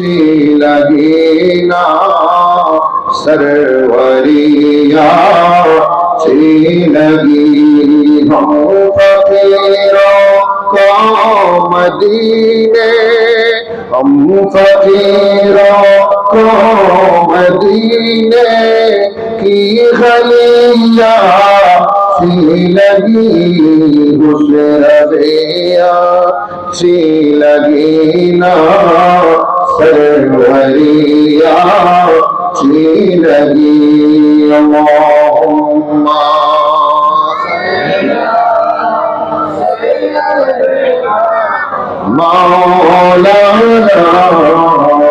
لدينا سروريا سينبي هم فقيرا کو مدینے ہم فقیروں کو مدینے کی خلیہ سی لگی حسر بیا سی لگی نام سروریا چیلگی اللہم مولانا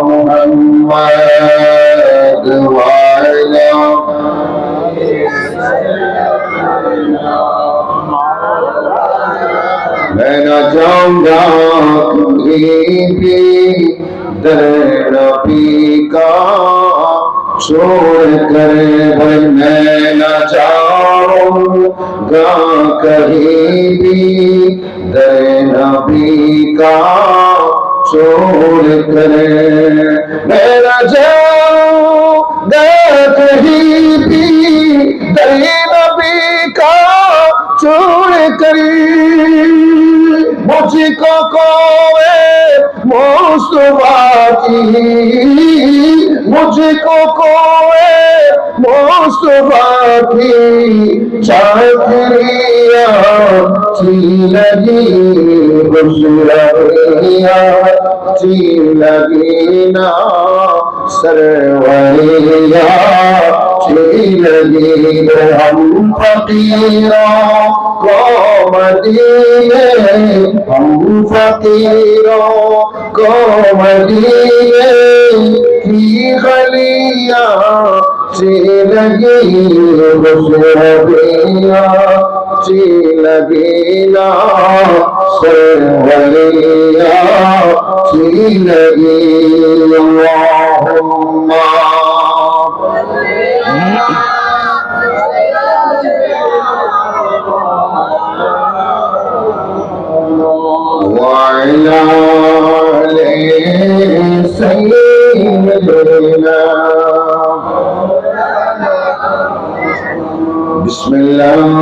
محمد وعلا میں نہ جاؤں گا भी दर नबी का छोड़ कर भाई मैं न जाऊँगा कहीं भी दर नबी का छोड़ कर मैं न जाऊँगा कहीं भी दर नबी का छोड़ कर মুসিকো কোয়ে মোস্তফাকি মুসিকো কোয়ে মোস্তফাকি চাকরিয়া চিলগি হুজুরিয়া চিলগি না সরওয়ারিয়া। الذين هم فقيرا قامدين هم فقيرا قامدين في خليا لگی بسیا چی لگیلا سیا چی لگی اللہ Bismillah.